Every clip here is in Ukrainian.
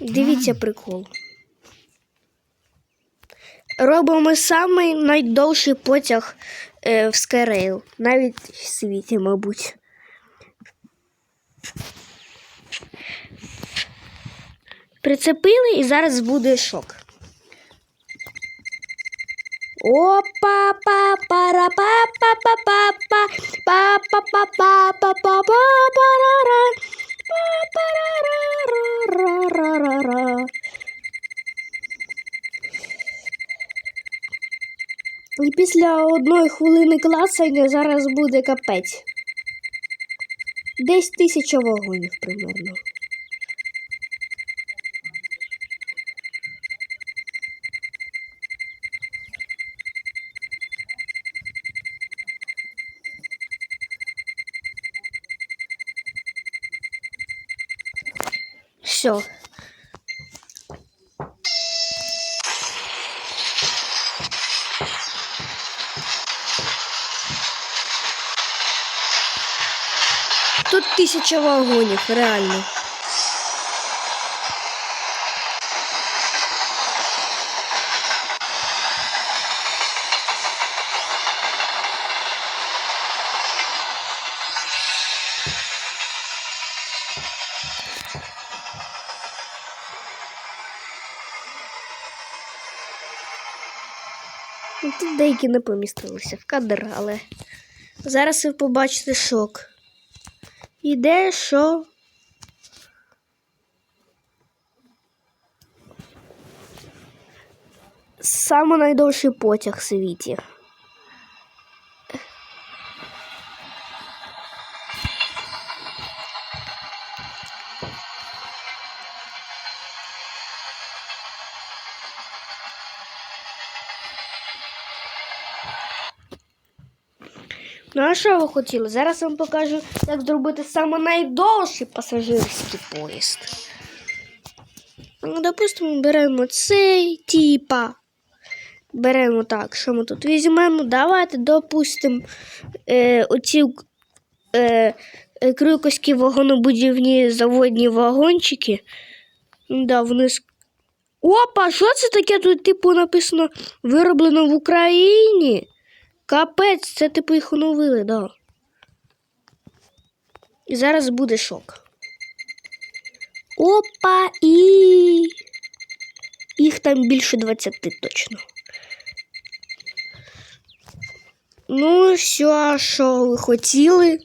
Дивіться прикол. Робимо самий найдовший потяг е, в Скайрейл. Навіть в світі, мабуть. Прицепили і зараз буде шок. Опа па пара па па па па па па па па па па па па па Після одної хвилини клацання зараз буде капець. Десь тисяча вагонів примерно. Все. Тут тисяча вагонів, реально. Тут деякі не помістилися в кадр, але зараз ви побачите шок. Іде що? Саме найдовший потяг в світі. Ну, а що ви хотіли? Зараз вам покажу, як зробити саме найдовший пасажирський поїзд. Ну, допустимо, беремо цей типа. Беремо так, що ми тут візьмемо. Давайте допустимо е, оці е, крюковські вагонобудівні заводні вагончики. Да, вони... Опа, що це таке? Тут, типу, написано вироблено в Україні. Капець, це типу їх оновили, да. І зараз буде шок. Опа і. Їх там більше 20 точно. Ну, все, що ви хотіли.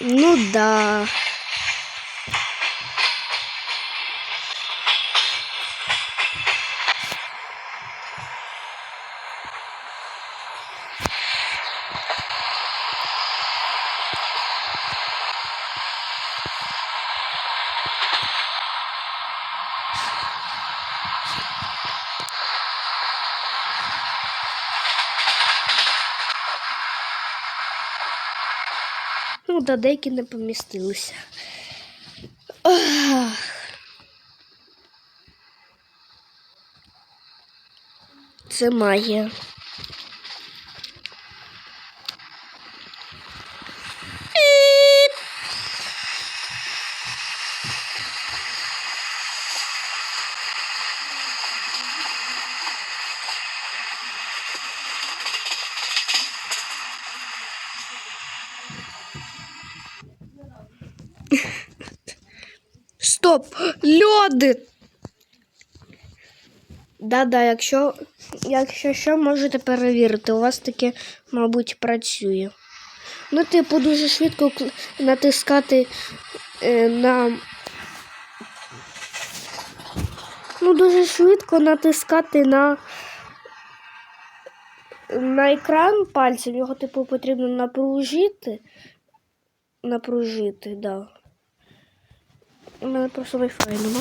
Ну да. Ну, да деякі не помістилися. Ах. Це магія. Стоп! Льоди! Да-да, якщо, якщо що, можете перевірити, у вас таке, мабуть, працює. Ну, типу, дуже швидко натискати е, на. Ну, дуже швидко натискати на. На екран пальцем його, типу, потрібно напружити. Напружити, да. У мене просто Wi-Fi нема.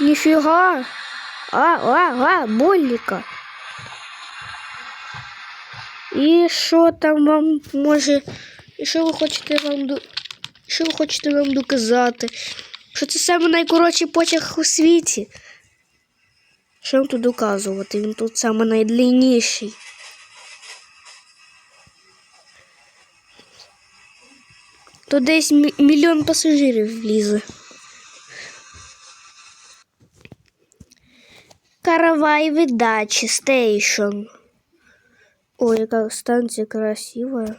Ніфіга. А, а, а, боліка. І що там вам може. І що ви хочете вам до. Що ви хочете нам доказати? Що це саме найкоротший потяг у світі? Що вам тут доказувати? Він тут саме найдлинніший. То десь мі- мільйон пасажирів влізе. Каравай видачи стейшн. Ой, яка станція красивая.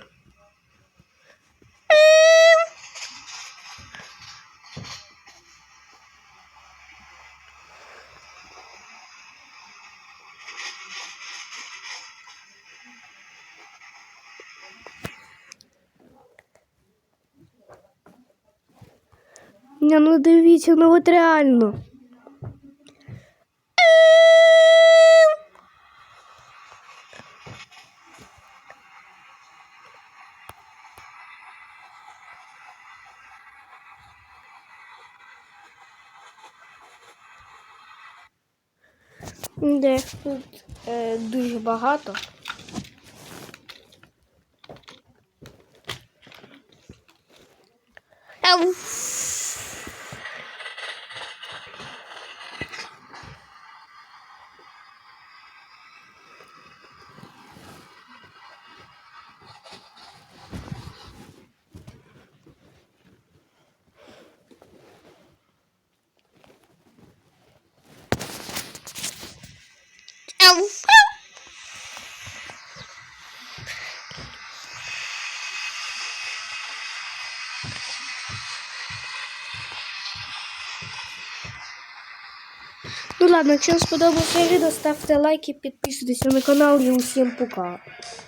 Не, ну дивіться, ну от реально. Де тут е, дуже багато. Ау. Ау. Ну ладно, якщо вам сподобалося відео, ставте лайки, підписуйтесь на канал і усім пока.